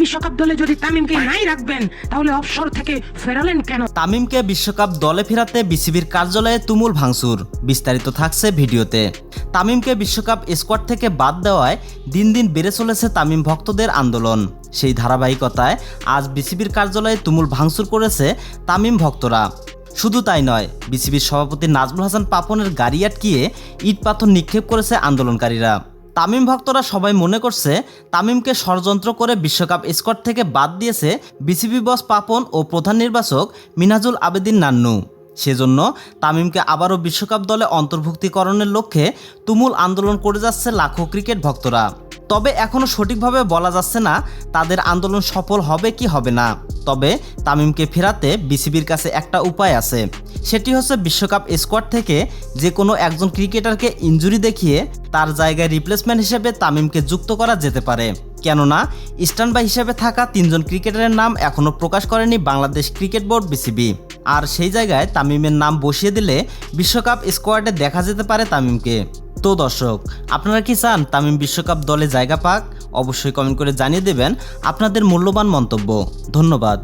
বিশ্বকাপ দলে যদি তামিমকে নাই রাখবেন, তাহলে অবসর থেকে ফেরালেন কেন? তামিমকে বিশ্বকাপ দলে ফেরাতে বিসিবির কার্যালয়ে তুমুল ভাঙচুর। বিস্তারিত থাকছে ভিডিওতে। তামিমকে বিশ্বকাপ স্কোয়াড থেকে বাদ দেওয়ায় দিন দিন বেড়ে চলেছে তামিম ভক্তদের আন্দোলন। সেই ধারাবাহিকতায় আজ বিসিবির কার্যালয়ে তুমুল ভাঙচুর করেছে তামিম ভক্তরা। শুধু তাই নয়, বিসিবির সভাপতি নাজমুল হাসান পাপনের গাড়ি আটকিয়ে ইট পাথর নিক্ষেপ করেছে আন্দোলনকারীরা। তামিম ভক্তরা সবাই মনে করছে তামিমকে ষড়যন্ত্র করে বিশ্বকাপ স্কোয়াড থেকে বাদ দিয়েছে বিসিবি বস পাপন ও প্রধান নির্বাচক মিনাজুল আবেদিন নান্নু। সেজন্য তামিমকে আবারও বিশ্বকাপ দলে অন্তর্ভুক্তিকরণের লক্ষ্যে তুমুল আন্দোলন করে যাচ্ছে লাখো ক্রিকেট ভক্তরা। তবে এখনও সঠিকভাবে বলা যাচ্ছে না তাদের আন্দোলন সফল হবে কি হবে না। তবে তামিমকে ফেরাতে বিসিবির কাছে একটা উপায় আছে। সেটি হচ্ছে বিশ্বকাপ স্কোয়াড থেকে যে কোনো একজন ক্রিকেটারকে ইনজুরি দেখিয়ে তার জায়গায় রিপ্লেসমেন্ট হিসেবে তামিমকে যুক্ত করা যেতে পারে। কেননা স্ট্যান্ড বাই হিসেবে থাকা তিনজন ক্রিকেটারের নাম এখনও প্রকাশ করেনি বাংলাদেশ ক্রিকেট বোর্ড বিসিবি। আর সেই জায়গায় তামিমের নাম বসিয়ে দিলে বিশ্বকাপ স্কোয়াডে দেখা যেতে পারে তামিমকে। তো দর্শক, আপনারা কি চান তামিম বিশ্বকাপ দলে জায়গা পাক? অবশ্যই কমেন্ট করে জানিয়ে দেবেন আপনাদের মূল্যবান মন্তব্য। ধন্যবাদ।